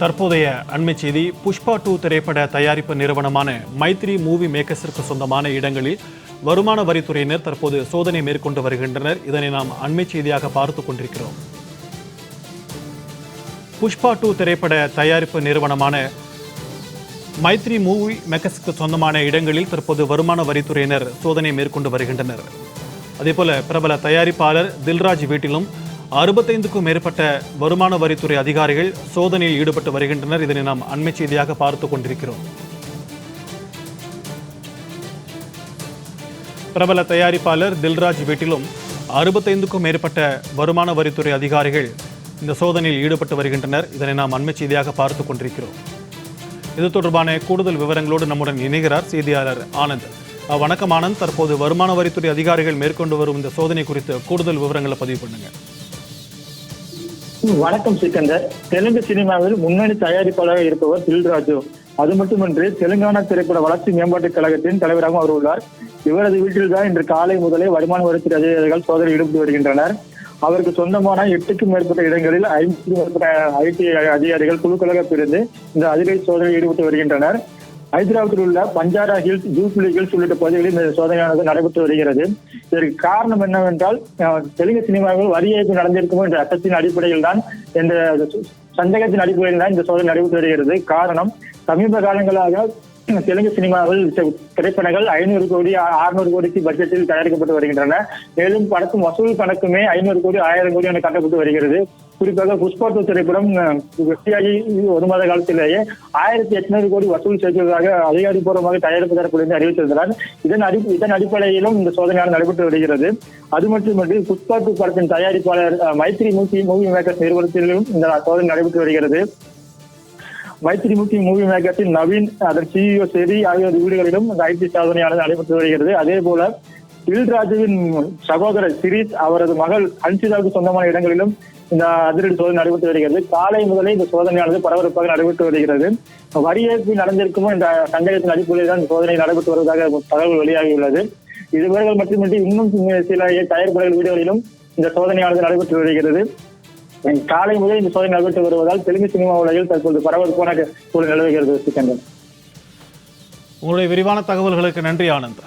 தற்போதைய அண்மை செய்தி புஷ்பா டூ திரைப்பட தயாரிப்பு நிறுவனமான மைத்ரி மூவி மேக்கர்ஸிற்கு சொந்தமான இடங்களில் வருமான வரித்துறையினர் தற்போது சோதனை மேற்கொண்டு வருகின்றனர். இதனை நாம் அண்மை செய்தியாக பார்த்து கொண்டிருக்கிறோம். புஷ்பா டூ திரைப்பட தயாரிப்பு நிறுவனமான மைத்ரி மூவி மேக்கர்ஸுக்கு சொந்தமான இடங்களில் தற்போது வருமான வரித்துறையினர் சோதனை மேற்கொண்டு வருகின்றனர். அதேபோல பிரபல தயாரிப்பாளர் தில்ராஜ் வீட்டிலும் அறுபத்தைந்துக்கும் மேற்பட்ட வருமான வரித்துறை அதிகாரிகள் சோதனையில் ஈடுபட்டு வருகின்றனர். இதனை நாம் அண்மை செய்தியாக பார்த்து கொண்டிருக்கிறோம். பிரபல தயாரிப்பாளர் தில்ராஜ் வீட்டிலும் அறுபத்தைந்துக்கும் மேற்பட்ட வருமான வரித்துறை அதிகாரிகள் இந்த சோதனையில் ஈடுபட்டு வருகின்றனர். இதனை நாம் அண்மை செய்தியாக பார்த்து கொண்டிருக்கிறோம். இது தொடர்பான கூடுதல் விவரங்களோடு நம்முடன் இணைகிறார் செய்தியாளர் ஆனந்த். வணக்கம் ஆனந்த். தற்போது வருமான வரித்துறை அதிகாரிகள் மேற்கொண்டு வரும் இந்த சோதனை குறித்து கூடுதல் விவரங்களை பதிவு பண்ணுங்கள் வணக்கம் சிக்கந்தர் தெலுங்கு சினிமாவில் முன்னணி தயாரிப்பாளராக இருப்பவர் தில்ராஜு. அது மட்டுமின்றி தெலுங்கானா திரைப்பட வளர்ச்சி மேம்பாட்டுக் கழகத்தின் தலைவராகவும் அவர் உள்ளார். இவரது வீட்டில்தான் இன்று காலை முதலே வருமான வரித்துறை அதிகாரிகள் சோதனை ஈடுபட்டு வருகின்றனர். அவருக்கு சொந்தமான எட்டுக்கும் மேற்பட்ட இடங்களில் ஐம்பதுக்கும் மேற்பட்ட ஐடி அதிகாரிகள் குழுக்களாக பிரிந்து இந்த அதிரடி சோதனையில் ஈடுபட்டு வருகின்றனர். ஹைதராபாத்தில் உள்ள பஞ்சாரா ஹில்ஸ் ஜூப்ளி ஹில்ஸ் உள்ளிட்ட பகுதிகளில் இந்த சோதனையானது நடைபெற்று வருகிறது. இதற்கு காரணம் என்னவென்றால் தெலுங்கு சினிமாவில் வரி ஏய்ப்பு நடந்திருக்குமோ என்ற அச்சத்தின் அடிப்படையில் தான் இந்த சந்தேகத்தின் அடிப்படையில் தான் இந்த சோதனை நடைபெற்று வருகிறது. காரணம் சமீப காலங்களாக தெலுங்கு சினிமாவில் திரைப்படங்கள் ஐநூறு கோடி அறுநூறு கோடிக்கு பட்ஜெட்டில் தயாரிக்கப்பட்டு வருகின்றன. மேலும் படத்தின் வசூல் கணக்குமே ஐநூறு கோடி ஆயிரம் கோடி என கட்டப்பட்டு வருகிறது. குறிப்பாக புஷ்பா டூ திரைப்படம் வெற்றியாகி ஒரு மாத காலத்திலேயே ஆயிரத்தி எட்நூறு கோடி வசூல் செய்ததாக அதிகாரப்பூர்வமாக தயாரிப்பு தரப்பிலிருந்து அறிவித்திருந்தனர் இதன் அடி இதன் அடிப்படையிலும் இந்த சோதனையால் நடைபெற்று வருகிறது. அது மட்டுமின்றி புஷ்பா டூ படத்தின் தயாரிப்பாளர் மைத்ரி மூவி மூவி மேக்கர்ஸ் நிறுவனத்திலும் இந்த சோதனை நடைபெற்று வருகிறது. மைத்ரி மூவி மேக்கர்ஸின் நவீன் அதன் சிஇஓ செரி ஆகியோர் வீடுகளிலும் இந்த ஐடி சாதனையானது நடைபெற்று வருகிறது. அதே போல தில்ராஜுவின் சகோதரர் சிரீஷ் அவரது மகள் ஹன்சிதாவுக்கு சொந்தமான இடங்களிலும் இந்த அதிரடி சோதனை நடைபெற்று வருகிறது. காலை முதலே இந்த சோதனையானது பரபரப்பாக நடைபெற்று வருகிறது. வரி ஏற்பு நடந்திருக்குமோ இந்த சந்தேகத்தின் அடிப்படையில் தான் இந்த சோதனை நடைபெற்று வருவதாக தகவல் வெளியாகியுள்ளது. இதுவர்கள் மட்டுமின்றி இன்னும் சில தயாரிப்பாளர்கள் வீடுகளிலும் இந்த சோதனையானது நடைபெற்று வருகிறது. காலை முதல் இந்த சோதனை நடைபெற்று வருவதால் தெலுங்கு சினிமா உலகில் தற்போது பரபரப்பான சூழல் நிலவுகிறது சிக்கந்தன் உங்களுடைய விரிவான தகவல்களுக்கு நன்றி ஆனந்த்.